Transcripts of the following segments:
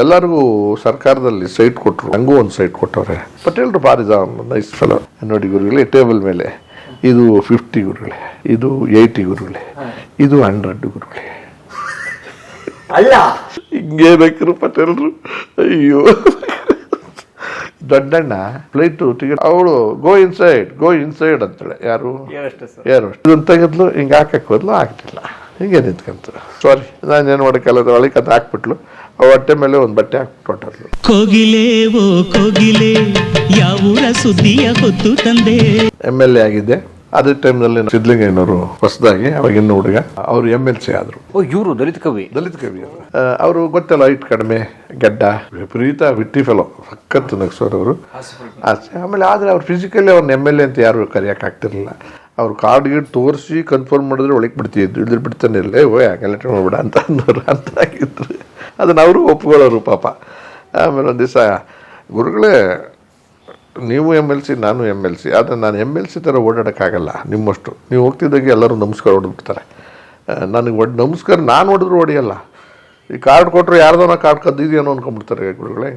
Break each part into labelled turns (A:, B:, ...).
A: ಎಲ್ಲರಿಗೂ ಸರ್ಕಾರದಲ್ಲಿ ಸೈಟ್ ಕೊಟ್ಟರು ನಂಗೂ ಒಂದು ಸೈಟ್ ಕೊಟ್ಟವ್ರೆ. ಪಟೇಲ್ರು ಭಾರಿ ನೈಸ್ ಫೆಲೋ ನೋಡಿ ಗುರುಗಳೇ ಟೇಬಲ್ ಮೇಲೆ. ಇದು ಫಿಫ್ಟಿ ಗುರುಗಳೇ ಇದು ಏಯ್ಟಿ ಗುರುಗಳೇ ಇದು ಹಂಡ್ರೆಡ್ ಗುರುಗಳೇ.
B: ಅಲ್ಲ
A: ಹಿಂಗೇ ಬೇಕರು ಪಟೇಲ್ರು ಅಯ್ಯೋ. ದೊಡ್ಡಣ್ಣ ಫ್ಲೈಟು ಟಿಕೆಟ್ ಅವಳು ಗೋ ಇನ್ಸೈಡ್ ಗೋ ಇನ್ಸೈಡ್ ಅಂತೇಳಿ. ಯಾರು? ಯಾರು? ಇದನ್ನು ತೆಗೆದ್ಲು ಹಿಂಗೆ ಹಾಕಕ್ಕೆ ಹೋದ್ಲು ಆಗ್ತಿಲ್ಲ. ಹಿಂಗೆ ನಿಂತ್ಕೊಂತ ಸಾರಿ ನಾನು ಏನು ಮಾಡೋಕ್ಕಲ್ಲ ಒಳಗೆ ಅದು ಹಾಕ್ಬಿಟ್ಲು. ಆ ಹೊಟ್ಟೆ ಮೇಲೆ ಒಂದು ಬಟ್ಟೆ ಹಾಕ್ಬಿಟ್ಟು
C: ಕೋಗಿಲೆ ಓ ಕೋಗಿಲೆ ಯಾವೂರ ಸುದ್ದಿಯ ಹೊತ್ತು ತಂದೆ.
A: ಎಂ ಎಲ್ ಎ ಆಗಿದ್ದೆ. ಅದೇ ಟೈಮ್ನಲ್ಲಿ ಸಿದ್ಲಿಂಗಯ್ಯನವರು ಹೊಸದಾಗಿ ಅವಾಗಿನ ಹುಡುಗ ಅವರು ಎಂ ಎಲ್ ಸಿ ಆದರು.
B: ಓ ಇವರು ದಲಿತ ಕವಿ?
A: ದಲಿತ ಕವಿ ಅವರು. ಅವರು ಗೊತ್ತಲ್ಲ ಹೈಟ್ ಕಡಿಮೆ ಗಡ್ಡ ವಿಪರೀತ ವಿಟ್ಟಿ ಫೆಲೋ ಸಕ್ಕತ್ತು ನಗಸೋರವರು. ಅವರು ಆಸೆ. ಆಮೇಲೆ ಆದರೆ ಅವ್ರು ಫಿಸಿಕಲಿ ಅವ್ರನ್ನ ಎಂ ಎಲ್ ಎ ಅಂತ ಯಾರು ಕರೆಯೋಕ್ಕಾಗ್ತಿರಲಿಲ್ಲ ಆಗ್ತಿರ್ಲಿಲ್ಲ. ಅವ್ರು ಕಾರ್ಡ್ ಗೀಡ್ ತೋರಿಸಿ ಕನ್ಫರ್ಮ್ ಮಾಡಿದ್ರೆ ಒಳಗೆ ಬಿಡ್ತಿದ್ದು ಇಳಿದ್ರೆ ಬಿಡ್ತಾನೆ ಇರಲೇ. ಓ ಕಲೆಕ್ಟರ್ ಮಾಡ್ಬಿಡ ಅಂತ ಅನ್ನೋರು ಅಂತ ಆಗಿದ್ರು. ಅದನ್ನ ಅವರು ಒಪ್ಕೊಳ್ಳೋರು ಪಾಪ. ಆಮೇಲೆ ಒಂದು ದಿವಸ, ಗುರುಗಳೇ, ನೀವು ಎಂ ಎಲ್ ಸಿ ನಾನು ಎಂ ಎಲ್ ಸಿ ಆದರೆ ನಾನು ಎಂ ಎಲ್ ಸಿ ಥರ ಓಡಾಡೋಕ್ಕಾಗಲ್ಲ ನಿಮ್ಮಷ್ಟು. ನೀವು ಹೋಗ್ತಿದ್ದಾಗೆ ಎಲ್ಲರೂ ನಮಸ್ಕಾರ ಹೊಡೆದ್ಬಿಡ್ತಾರೆ. ನನಗೆ ಒಡ್, ನಮಸ್ಕಾರ ನಾನು ಹೊಡೆದ್ರು ಹೊಡೆಯಲ್ಲ. ಈ ಕಾರ್ಡ್ ಕೊಟ್ಟರು ಯಾರ್ದೋನ ಕಾರ್ಡ್ ಕದ್ದಿದೆಯೋ ಅನ್ಕೊಂಡ್ಬಿಡ್ತಾರೆ ಗುರುಗಳೇ.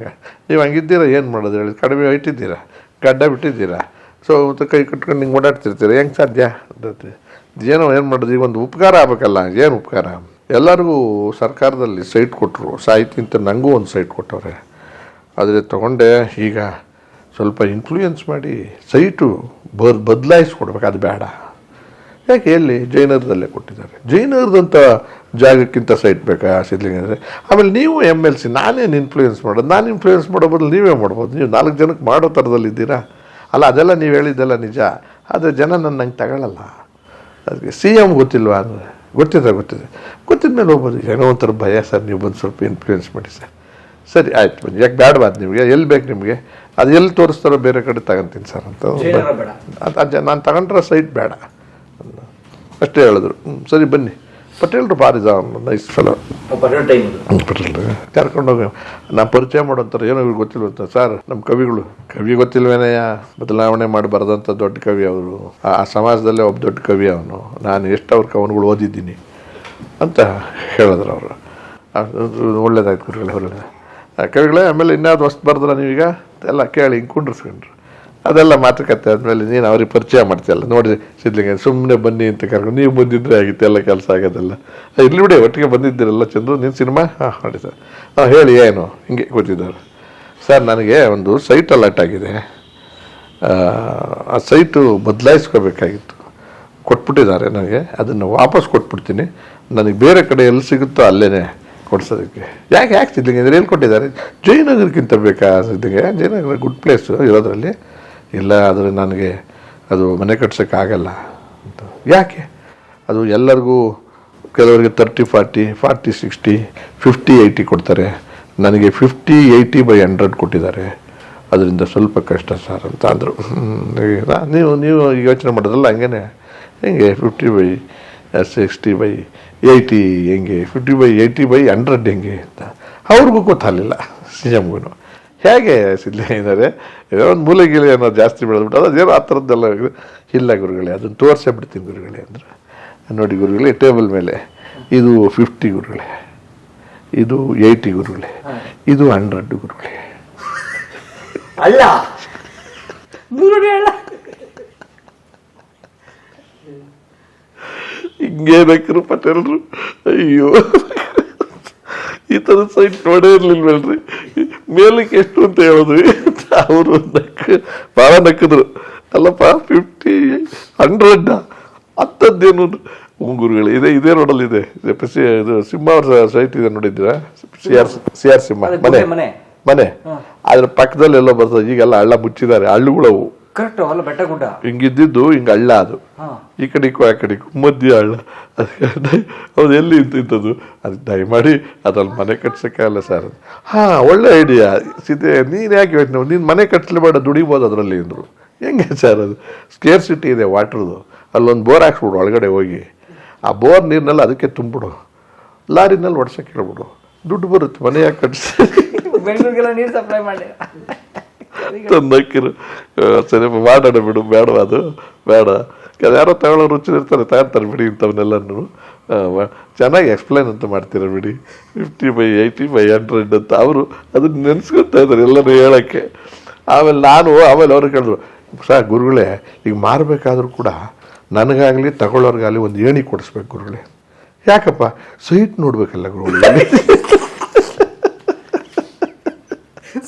A: ನೀವು ಹಂಗಿದ್ದೀರಾ? ಏನು ಮಾಡೋದು? ಹೇಳಿ. ಕಡಿಮೆ ಇಟ್ಟಿದ್ದೀರಾ? ಗಡ್ಡ ಬಿಟ್ಟಿದ್ದೀರಾ? ಸೊ ಮತ್ತೆ ಕೈ ಕಟ್ಕೊಂಡು ಹಿಂಗೆ ಓಡಾಡ್ತಿರ್ತೀರಿ, ಹೆಂಗೆ ಸಾಧ್ಯ. ಏನೋ ಏನು ಮಾಡೋದು, ಈಗ ಒಂದು ಉಪಕಾರ ಆಗಬೇಕಲ್ಲ, ಏನು ಉಪಕಾರ? ಎಲ್ಲರಿಗೂ ಸರ್ಕಾರದಲ್ಲಿ ಸೈಟ್ ಕೊಟ್ಟರು ಸಾಹಿತಿ ಅಂತ ನನಗೂ ಒಂದು ಸೈಟ್ ಕೊಟ್ಟವ್ರೆ. ಆದರೆ ತಗೊಂಡೆ, ಈಗ ಸ್ವಲ್ಪ ಇನ್ಫ್ಲೂಯೆನ್ಸ್ ಮಾಡಿ ಸೈಟು ಬದ್, ಬದಲಾಯಿಸ್ಕೊಡ್ಬೇಕು, ಅದು ಬೇಡ. ಯಾಕೆ ಎಲ್ಲಿ ಜೈನರದಲ್ಲೇ ಕೊಟ್ಟಿದ್ದಾರೆ. ಜೈನರದಂಥ ಜಾಗಕ್ಕಿಂತ ಸೈಟ್ ಬೇಕಾ ಸಿದ್ಲಿಂಗ ಅಂದರೆ? ಆಮೇಲೆ ನೀವು ಎಂ ಎಲ್ ಸಿ ನಾನೇನು ಇನ್ಫ್ಲೂಯೆನ್ಸ್ ಮಾಡೋದು? ನಾನು ಇನ್ಫ್ಲೂಯೆನ್ಸ್ ಮಾಡೋ ಬದಲು ನೀವೇ ಮಾಡ್ಬೋದು. ನೀವು ನಾಲ್ಕು ಜನಕ್ಕೆ ಮಾಡೋ ಥರದಲ್ಲಿದ್ದೀರಾ? ಅಲ್ಲ ಅದೆಲ್ಲ ನೀವು ಹೇಳಿದ್ದೆಲ್ಲ ನಿಜ. ಆದರೆ ಜನ ನನ್ನ ನಂಗೆ ತಗೊಳ್ಳಲ್ಲ ಅದಕ್ಕೆ ಸಿ ಎಂ ಗೊತ್ತಿಲ್ವಾ ಅಂದರೆ? ಗೊತ್ತಿದೆ ಗೊತ್ತಿದೆ. ಗೊತ್ತಿದ ಮೇಲೆ ಹೋಗ್ಬೋದು. ಏನೋ ಒಂಥರ ಭಯ ಸರ್ ನೀವು ಬಂದು ಸ್ವಲ್ಪ ಇನ್ಫ್ಲೂಯೆನ್ಸ್ ಮಾಡಿ ಸರ್. ಸರಿ ಆಯ್ತು ಬನ್ನಿ. ಯಾಕೆ ಬೇಡವಾದ ನಿಮಗೆ? ಎಲ್ಲಿ ಬೇಕು ನಿಮಗೆ? ಅದು ಎಲ್ಲಿ ತೋರಿಸ್ತಾರೋ ಬೇರೆ ಕಡೆ ತಗೊಂತೀನಿ ಸರ್ ಅಂತ. ಅದು ನಾನು ತಗೊಂಡ್ರೆ ಸೈಟ್ ಬೇಡ. ಅಷ್ಟೇ ಹೇಳಿದ್ರು. ಹ್ಞೂ ಸರಿ ಬನ್ನಿ. ಪಟೇಲ್ರು ಭಾರಿ ನೈಸ್ ಫೆಲೋ ಪಟೇಲ್ ಕರ್ಕೊಂಡೋಗಿ ನಾ ಪರಿಚಯ ಮಾಡೋಂತಾರೆ ಏನೋ ಇವ್ರಿಗೆ ಗೊತ್ತಿಲ್ಲ ಅಂತ. ಸರ್ ನಮ್ಮ ಕವಿಗಳು. ಕವಿ ಗೊತ್ತಿಲ್ವೇನಯ್ಯ? ಬದಲಾವಣೆ ಮಾಡಿ ಬರೆದಂಥ ದೊಡ್ಡ ಕವಿ ಅವರು. ಆ ಆ ಸಮಾಜದಲ್ಲೇ ಒಬ್ಬ ದೊಡ್ಡ ಕವಿ ಅವನು. ನಾನು ಎಷ್ಟು ಅವ್ರ ಕವನಗಳು ಓದಿದ್ದೀನಿ ಅಂತ ಹೇಳಿದ್ರು ಅವರು. ಒಳ್ಳೇದಾಯ್ತು ಗುರುಗಳೇ ಒಳ್ಳೇದು ಕವಿಗಳೇ ಆಮೇಲೆ ಇನ್ಯಾವ್ದು ಹೊಸ್ತು ಬರ್ದ್ರ ನೀವೀಗ? ಎಲ್ಲ ಕೇಳಿ ಹಿಂಗೆ ಕುಂಡ್ರಿಸ್ಕೊಂಡ್ರು. ಅದೆಲ್ಲ ಮಾತುಕತೆ ಆದಮೇಲೆ ನೀನು ಅವ್ರಿಗೆ ಪರಿಚಯ ಮಾಡ್ತೀಯಲ್ಲ. ನೋಡಿ ಸಿದ್ಲಿಂಗ ಸುಮ್ಮನೆ ಬನ್ನಿ ಅಂತ ಕರ್ಕೊಂಡು ನೀವು ಬಂದಿದ್ರೆ ಆಗಿತ್ತು ಎಲ್ಲ ಕೆಲಸ ಆಗೋದೆಲ್ಲ. ಇರ್ಲಿ ಬಿಡಿ ಒಟ್ಟಿಗೆ ಬಂದಿದ್ದೀರಲ್ಲ ಚಂದ್ರು ನೀನು ಸಿನಿಮಾ? ಹಾಂ ನೋಡಿ ಸರ್. ಹಾಂ ಹೇಳಿ ಏನು? ಹಿಂಗೆ ಕೂತಿದ್ದಾರೆ. ಸರ್ ನನಗೆ ಒಂದು ಸೈಟ್ ಅಲರ್ಟ್ ಆಗಿದೆ. ಆ, ಆ ಸೈಟು ಬದಲಾಯಿಸ್ಕೋಬೇಕಾಗಿತ್ತು. ಕೊಟ್ಬಿಟ್ಟಿದ್ದಾರೆ ನನಗೆ. ಅದನ್ನು ವಾಪಸ್ ಕೊಟ್ಬಿಡ್ತೀನಿ. ನನಗೆ ಬೇರೆ ಕಡೆ ಎಲ್ಲಿ ಸಿಗುತ್ತೋ ಅಲ್ಲೇ ಕೊಡ್ಸೋದಕ್ಕೆ. ಯಾಕೆ ಯಾಕೆ ಸಿದ್ಲಿಂಗ ಅಂದರೆ ಎಲ್ಲಿ ಕೊಟ್ಟಿದ್ದಾರೆ ಜಯನಗರಕ್ಕಿಂತ ಬೇಕಾ ಸಿದ್ಲಿಂಗ ಜಯನಗರ ಗುಡ್ ಪ್ಲೇಸು ಇರೋದ್ರಲ್ಲಿ. ಇಲ್ಲ ಆದರೆ ನನಗೆ ಅದು ಮನೆ ಕಟ್ಸೋಕ್ಕಾಗಲ್ಲ ಅಂತ. ಯಾಕೆ? ಅದು ಎಲ್ಲರಿಗೂ ಕೆಲವರಿಗೆ thirty forty forty sixty fifty eighty ಕೊಡ್ತಾರೆ. ನನಗೆ ಫಿಫ್ಟಿ ಏಯ್ಟಿ ಬೈ ಹಂಡ್ರೆಡ್ ಕೊಟ್ಟಿದ್ದಾರೆ. ಅದರಿಂದ ಸ್ವಲ್ಪ ಕಷ್ಟ ಸರ್ ಅಂತ ಅಂದರು. ನೀವು ನೀವು ಯೋಚನೆ ಮಾಡೋದಲ್ಲ ಹಂಗೇನೆ. ಹೆಂಗೆ fifty by sixty by eighty ಹೆಂಗೆ? Fifty by eighty by hundred ಹೆಂಗೆ ಅಂತ. ಅವ್ರಿಗೂ ಗೊತ್ತಾಗಲಿಲ್ಲ. ಸಿ ಎಮ್ಗೂ ಹೇಗೆ ಸಿದ್ಲಿದ್ದಾರೆ ಏನೋ ಒಂದು ಮೂಲೆ ಗೀಲೆ ಏನೋ ಜಾಸ್ತಿ ಬೆಳೆದ್ಬಿಟ್ಟು ಏನೋ ಆ ಥರದ್ದೆಲ್ಲ ಇಲ್ಲ ಗುರುಗಳೇ ಅದನ್ನು ತೋರಿಸೇ ಬಿಡ್ತೀನಿ ಗುರುಗಳೇ ಅಂದ್ರೆ. ನೋಡಿ ಗುರುಗಳೇ ಟೇಬಲ್ ಮೇಲೆ ಇದು ಫಿಫ್ಟಿ ಗುರುಗಳೇ ಇದು ಏಯ್ಟಿ ಗುರುಗಳೇ ಇದು ಹಂಡ್ರೆಡ್ ಗುರುಗಳೇ.
B: ಅಲ್ಲ!
A: ಹಿಂಗೆ ಬೇಕರು ಪಟೇಲ್ರು ಅಯ್ಯೋ. ಈ ಥರ ಸೈಟ್ ನೋಡೇ ಇರ್ಲಿಲ್ವಲ್ರಿ? ಮೇಲಕ್ಕೆ ಎಷ್ಟು ಅಂತ ಹೇಳೋದು ಅವರು ನಕ್ಕ ಭಾಳ ನಕ್ಕಿದ್ರು. ಅಲ್ಲಪ್ಪ ಫಿಫ್ಟಿ ಹಂಡ್ರೆಡ್ ಅಂಥದ್ದೇನು? ಉಂಗುರುಗಳು ಇದೆ ಇದೇ ರೋಡಲ್ಲಿ ಇದೆ. ಇದು ಸಿಂಹ ಅವ್ರ ಸೈಟ್ ಇದೆ ನೋಡಿದ್ದೀರಾ? C R C R Simha ಮನೆ.
B: ಮನೆ.
A: ಅದ್ರ ಪಕ್ಕದಲ್ಲಿ ಎಲ್ಲೋ ಬರ್ತದೆ. ಈಗೆಲ್ಲ ಹಳ್ಳ ಮುಚ್ಚಿದ್ದಾರೆ. ಹಳ್ಳುಗಳವು.
B: ಕರೆಕ್ಟ್ ಅಲ್ಲ ಬೆಟ್ಟ ಗುಡ್ಡ.
A: ಹಿಂಗಿದ್ದಿದ್ದು ಹಿಂಗೆ ಹಳ್ಳ ಅದು. ಈ ಕಡೆಗೂ ಆ ಕಡೆಗೂ ಮಧ್ಯ ಹಳ್ಳ. ಅದಕ್ಕೆ ಅವ್ರು ಎಲ್ಲಿ ಇಂತಿದ್ದದು ಅದು ದಯಮಾಡಿ ಅದ್ರಲ್ಲಿ ಮನೆ ಕಟ್ಸೋಕ್ಕಾಗಲ್ಲ ಸರ್ ಹಾಂ ಒಳ್ಳೆ ಐಡಿಯಾ ಸಿದ್ದೆ ನೀನು ಯಾಕೆ ಯೋಚನೆ ನೀನು ಮನೆ ಕಟ್ಸ್ಲೇಬೇಡ ದುಡಿಬೋದು ಅದರಲ್ಲಿ ಅಂದರು. ಹೆಂಗೆ ಸರ್ ಅದು? ಸ್ಕೇರ್ ಸಿಟಿ ಇದೆ ವಾಟ್ರದು ಅಲ್ಲೊಂದು ಬೋರ್ ಹಾಕ್ಸ್ಬಿಡು ಒಳಗಡೆ ಹೋಗಿ. ಆ ಬೋರ್ ನೀರ್ನಲ್ಲಿ ಅದಕ್ಕೆ ತುಂಬಿಡು ಲಾರಿನಲ್ಲಿ ಒಡ್ಸಕ್ಕೆ ಹೇಳ್ಬಿಡು. ದುಡ್ಡು ಬರುತ್ತೆ ಮನೆ ಯಾಕೆ ಕಟ್ಸಿ
B: ಬೆಂಗಳೂರಿಗೆಲ್ಲ ನೀರು ಸಪ್ಲೈ ಮಾಡಿ
A: ತಂದಕ್ಕಿರು ಸರಿ ಮಾಡೋಣ ಬಿಡು ಬೇಡ ಅದು? ಬೇಡ. ಯಾರೋ ತಗೊಳ್ಳೋ ರುಚಿ ಇರ್ತಾರೆ ತಗೊಂತಾರೆ ಬಿಡಿ ಇಂಥವನ್ನೆಲ್ಲನೂ. ಚೆನ್ನಾಗಿ ಎಕ್ಸ್ಪ್ಲೈನ್ ಅಂತ ಮಾಡ್ತೀರ ಬಿಡಿ? Fifty by eighty by hundred ಅಂತ. ಅವರು ಅದನ್ನ ನೆನೆಸ್ಕೊತಾ ಇದ್ದಾರೆ ಎಲ್ಲರೂ ಹೇಳೋಕ್ಕೆ. ಆಮೇಲೆ ನಾನು, ಆಮೇಲೆ ಅವ್ರು ಕೇಳಿದ್ರು ಸರ್ ಗುರುಗಳೇ, ಈಗ ಮಾರಬೇಕಾದ್ರೂ ಕೂಡ ನನಗಾಗಲಿ ತಗೊಳ್ಳೋರ್ಗಾಗಲಿ ಒಂದು ಏಣಿ ಕೊಡಿಸ್ಬೇಕು ಗುರುಗಳೇ. ಯಾಕಪ್ಪ? ಸ್ವೀಟ್ ನೋಡಬೇಕಲ್ಲ ಗುರುಗಳೇ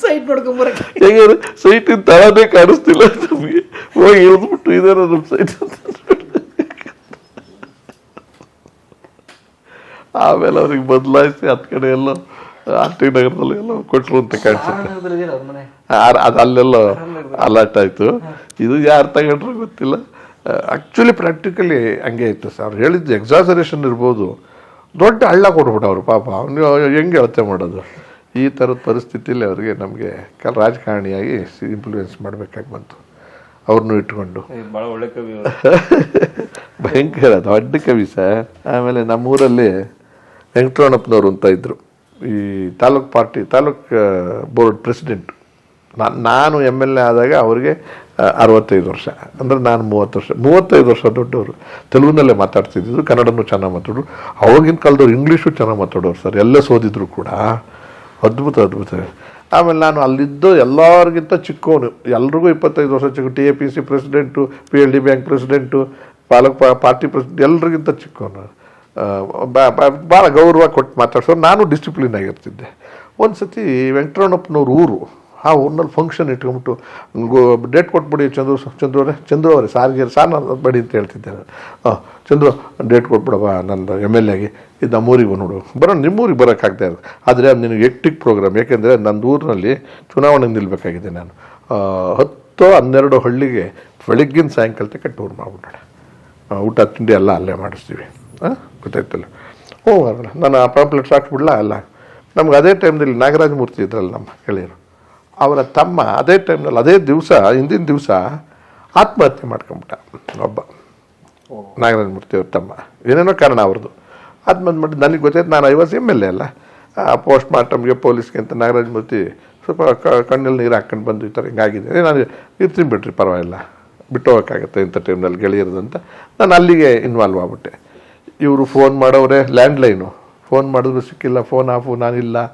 B: ಸೈಟ್ ನೋಡ್ಕೊಂಬರಕ್ಕೆ
A: ಹೇಗೆ ಸೈಟಿನ ತಳನೇ ಕಾಣಿಸ್ತಿಲ್ಲ ನಮಗೆ. ಹೋಗಿ ಇಳಿದ್ಬಿಟ್ಟು ಇದೇನೋ ನಮ್ಮ ಸೈಟ್ ಅಂತ ಆಮೇಲೆ ಅವ್ರಿಗೆ ಬದಲಾಯಿಸಿ ಹತ್ತು ಕಡೆ ಎಲ್ಲ ಆರ್ ಟಿ ನಗರದಲ್ಲಿ ಎಲ್ಲ ಕೊಟ್ಟರು ಅಂತ ಕಾಣಿಸುತ್ತೆ. ಅದು ಅಲ್ಲೆಲ್ಲ ಅಲರ್ಟ್ ಆಯಿತು. ಇದು ಯಾರು ತಗೊಂಡ್ರು ಗೊತ್ತಿಲ್ಲ. ಆ್ಯಕ್ಚುಲಿ ಪ್ರಾಕ್ಟಿಕಲಿ ಹಂಗೆ ಇತ್ತು ಸರ್. ಅವ್ರು ಹೇಳಿದ್ದು ಎಕ್ಸಾಸರೇಷನ್ ಇರ್ಬೋದು. ದೊಡ್ಡ ಹಳ್ಳ ಕೊಟ್ಬಿಟ್ಟವ್ರು ಪಾಪ. ಅವ್ನು ಹೆಂಗೆ ಅಳತೆ ಮಾಡೋದು? ಈ ಥರದ ಪರಿಸ್ಥಿತಿಯಲ್ಲಿ ಅವರಿಗೆ ನಮಗೆ ಕ ರಾಜಕಾರಣಿಯಾಗಿ ಇಂಪ್ಲೂಯೆನ್ಸ್ ಮಾಡಬೇಕಾಗಿ ಬಂತು. ಅವ್ರನ್ನೂ ಇಟ್ಕೊಂಡು.
B: ಭಾಳ ಒಳ್ಳೆ ಕವಿ
A: ಭಯಂಕರ ದೊಡ್ಡ ಕವಿ ಸರ್. ಆಮೇಲೆ ನಮ್ಮೂರಲ್ಲಿ ವೆಂಕಟರಮಣಪ್ಪನವರು ಅಂತ ಇದ್ದರು ಈ taluk party taluk board president. ನಾನು ನಾನು ಎಂ ಎಲ್ ಎ ಆದಾಗ ಅವರಿಗೆ ಅರವತ್ತೈದು ವರ್ಷ. ಅಂದರೆ ನಾನು ಮೂವತ್ತು ವರ್ಷ. ಮೂವತ್ತೈದು ವರ್ಷ ದೊಡ್ಡವರು. ತೆಲುಗಿನಲ್ಲೇ ಮಾತಾಡ್ತಿದ್ದಿದ್ದು ಕನ್ನಡನೂ ಚೆನ್ನಾಗಿ ಮಾತಾಡೋರು ಅವಾಗಿನ ಕಾಲದವ್ರು ಇಂಗ್ಲೀಷು ಚೆನ್ನಾಗಿ ಮಾತಾಡೋರು ಸರ್. ಎಲ್ಲ ಸೋದಿದ್ರು ಕೂಡ. ಅದ್ಭುತ ಅದ್ಭುತ. ಆಮೇಲೆ ನಾನು ಅಲ್ಲಿದ್ದು ಎಲ್ಲರಿಗಿಂತ ಚಿಕ್ಕವನು ಎಲ್ರಿಗೂ ಇಪ್ಪತ್ತೈದು ವರ್ಷ ಚಿಕ್ಕ. T A P C president, P L D bank president, palak party president, ಎಲ್ರಿಗಿಂತ ಚಿಕ್ಕವನು ಭಾಳ ಗೌರವ ಕೊಟ್ಟು ಮಾತಾಡ್ಸೋರು ನಾನು ಡಿಸಿಪ್ಲಿನ್ ಆಗಿರ್ತಿದ್ದೆ. ಒಂದು ಸತಿ ವೆಂಕಟರಮಣಪ್ಪನವ್ರ ಊರು ಆ ಊರಿನಲ್ಲಿ ಫಂಕ್ಷನ್ ಇಟ್ಕೊಂಬಿಟ್ಟು ಗೋ ಡೇಟ್ ಕೊಟ್ಬಿಡಿ ಚಂದ್ರು ಅವರೇ ಚಂದ್ರು ಅವರೇ, ಸಾರಿಗೆ ಸಾರ್ ಬಡಿ ಅಂತ ಹೇಳ್ತಿದ್ದೆ ನಾನು ಹಾಂ ಚಂದ್ರು ಡೇಟ್ ಕೊಟ್ಬಿಡಪ್ಪ ನನ್ನ ಎಂ ಎಲ್ ಎಗೆ ಇದು ನಮ್ಮೂರಿಗೆ ನೋಡು. ಬರೋ ನಿಮ್ಮೂರಿಗೆ ಬರೋಕ್ಕಾಗ್ತಾ ಇರೋದು. ಆದರೆ ಅದು ನಿನಗೆ ಎಕ್ಟಿಕ್ ಪ್ರೋಗ್ರಾಮ್ ಯಾಕೆಂದರೆ ನನ್ನ ಊರಿನಲ್ಲಿ ಚುನಾವಣೆಗೆ ನಿಲ್ಲಬೇಕಾಗಿದೆ ನಾನು. ಹತ್ತು ಹನ್ನೆರಡು ಹಳ್ಳಿಗೆ ಬೆಳಗ್ಗಿನ ಸಾಯಂಕಾಲ ತಕ್ಕ ಟೂರ್ ಮಾಡ್ಬಿಡೋಣ. ಊಟ, ತಿಂಡಿ ಎಲ್ಲ ಅಲ್ಲೇ ಮಾಡಿಸ್ತೀವಿ. ಹಾಂ ಗೊತ್ತಾಯ್ತಲ್ಲ? ಅಲ್ಲ, ನಾನು ಆ ಪಾಂಪ್ಲೆಟ್ಸ್ ಹಾಕ್ಬಿಡ್ಲಾ, ಅಲ್ಲ. ನಮ್ಗೆ ಅದೇ ಟೈಮ್ದಲ್ಲಿ ನಾಗರಾಜ ಮೂರ್ತಿ ಇದ್ರಲ್ಲ ನಮ್ಮ ಗೆಳೆಯರು. ಅವರ ತಮ್ಮ ಅದೇ ಟೈಮ್ನಲ್ಲಿ ಅದೇ ದಿವಸ ಹಿಂದಿನ ದಿವಸ ಆತ್ಮಹತ್ಯೆ ಮಾಡ್ಕೊಂಬಿಟ್ಟ ಒಬ್ಬ. ನಾಗರಾಜ ಮೂರ್ತಿ ಅವ್ರ ತಮ್ಮ. ಏನೇನೋ ಕಾರಣ ಅವ್ರದ್ದು. ಆತ್ಮಹತ್ಯೆ ಮಾಡಿ ನನಗೆ ಗೊತ್ತಾಯ್ತು ನಾನು ಐವತ್ತು ಎಂ ಎಲ್ ಎ ಅಲ್ಲ. ಪೋಸ್ಟ್ ಮಾರ್ಟಮ್ಗೆ ಪೊಲೀಸ್ಗೆ ಅಂತ ನಾಗರಾಜ ಮೂರ್ತಿ ಸ್ವಲ್ಪ ಕ- ಕಣ್ಣಲ್ಲಿ ನೀರು ಹಾಕ್ಕೊಂಡು ಬಂದು ಈ ಥರ ಹಿಂಗಾಗಿದೆ ನಾನು ಇರ್ತೀನಿ ಬಿಟ್ರಿ ಪರವಾಗಿಲ್ಲ. ಬಿಟ್ಟು ಹೋಗೋಕ್ಕಾಗತ್ತೆ ಇಂಥ ಟೈಮ್ನಲ್ಲಿ ಗೆಳೆಯರದಂತ ನಾನು ಅಲ್ಲಿಗೆ ಇನ್ವಾಲ್ವ್ ಆಗ್ಬಿಟ್ಟೆ. ಇವರು ಫೋನ್ ಮಾಡೋರೆ ಲ್ಯಾಂಡ್ಲೈನು ಫೋನ್ ಮಾಡಿದ್ರು ಸಿಕ್ಕಿಲ್ಲ ಫೋನ್ ಆಫು ನಾನಿಲ್ಲ.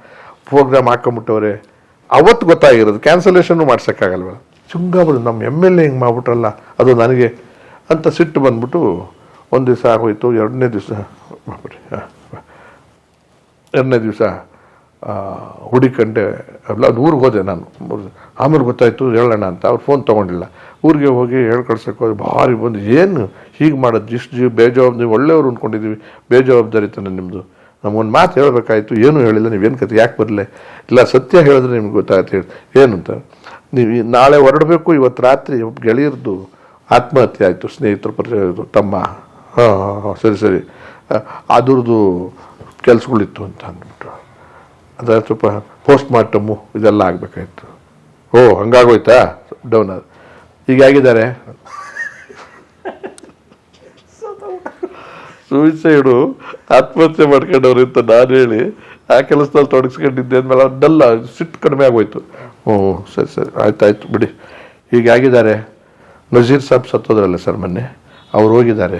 A: ಪ್ರೋಗ್ರಾಮ್ ಹಾಕೊಂಬಿಟ್ಟವ್ರೆ. ಅವತ್ತು ಗೊತ್ತಾಗಿರೋದು ಕ್ಯಾನ್ಸಲೇಷನ್ನು ಮಾಡ್ಸೋಕ್ಕಾಗಲ್ವ ಚುಂಗಾಬದು ನಮ್ಮ ಎಂ ಎಲ್ ಎ ಹಿಂಗೆ ಮಾಡ್ಬಿಟ್ರಲ್ಲ, ಅದು ನನಗೆ ಅಂತ ಸಿಟ್ಟು ಬಂದ್ಬಿಟ್ಟು ಒಂದು ದಿವಸ ಆಗೋಯ್ತು, ಎರಡನೇ ದಿವಸ ಎರಡನೇ ದಿವಸ ಹುಡಿಕಂಡೆ, ಅಲ್ಲ ಊರಿಗೆ ಹೋದೆ ನಾನು. ಆಮೇಲೆ ಗೊತ್ತಾಯಿತು, ಹೇಳೋಣ ಅಂತ. ಅವ್ರು ಫೋನ್ ತೊಗೊಂಡಿಲ್ಲ. ಊರಿಗೆ ಹೋಗಿ ಹೋಗಿ ಭಾರಿ ಬಂದು, ಏನು ಹೀಗೆ ಮಾಡೋದು ಇಷ್ಟು ಜೀವ ಬೇಜವಾಬ್ದಾರಿ, ಒಳ್ಳೆಯವ್ರು ಅಂದ್ಕೊಂಡಿದ್ದೀವಿ, ಬೇಜವಾಬ್ದಾರಿತನ ನಿಮ್ಮದು ನಮಗೊಂದು ಮಾತು ಹೇಳಬೇಕಾಯಿತು. ಏನೂ ಹೇಳಿಲ್ಲ. ನೀವೇನು ಕತೆ? ಯಾಕೆ ಬರಲೆ? ಇಲ್ಲ, ಸತ್ಯ ಹೇಳಿದ್ರೆ ನಿಮ್ಗೆ ಗೊತ್ತಾಯ್ತು. ಹೇಳಿ. ಏನು ಅಂತ ನೀವು ನಾಳೆ ಹೊರಡಬೇಕು, ಇವತ್ತು ರಾತ್ರಿ ಗೆಳೆಯರದು ಆತ್ಮಹತ್ಯೆ ಆಯಿತು. ಸ್ನೇಹಿತರ ಪರಿಚಯ ತಮ್ಮ. ಹಾಂ ಹಾಂ ಸರಿ ಸರಿ. ಅದ್ರದ್ದು ಕೆಲಸಗಳಿತ್ತು ಅಂತ ಅಂದ್ಬಿಟ್ಟು ಅದರ ಸ್ವಲ್ಪ ಪೋಸ್ಟ್ ಮಾರ್ಟಮು ಇದೆಲ್ಲ ಆಗಬೇಕಾಯ್ತು. ಓ, ಹಂಗಾಗೋಯ್ತಾ? ಡೌನ್ ಅದು ಈಗ ಆಗಿದ್ದಾರೆ. ಸೂಸೈಡು ಆತ್ಮಹತ್ಯೆ ಮಾಡ್ಕೊಂಡವ್ರು ಅಂತ ನಾನು ಹೇಳಿ, ಆ ಕೆಲಸದಲ್ಲಿ ತೊಡಗಿಸ್ಕೊಂಡಿದ್ದೆ ಅಂದಮೇಲೆ ಅದನ್ನೆಲ್ಲ ಸಿಟ್ಟು ಕಡಿಮೆ ಆಗೋಯ್ತು. ಹ್ಞೂ ಸರಿ ಸರಿ, ಆಯ್ತು ಆಯ್ತು, ಬಿಡಿ. ಹೀಗಾಗಿದ್ದಾರೆ ನಜೀರ್ ಸಾಬ್ ಸತ್ತೋದ್ರಲ್ಲ ಸರ್ ಮೊನ್ನೆ? ಅವ್ರು ಹೋಗಿದ್ದಾರೆ.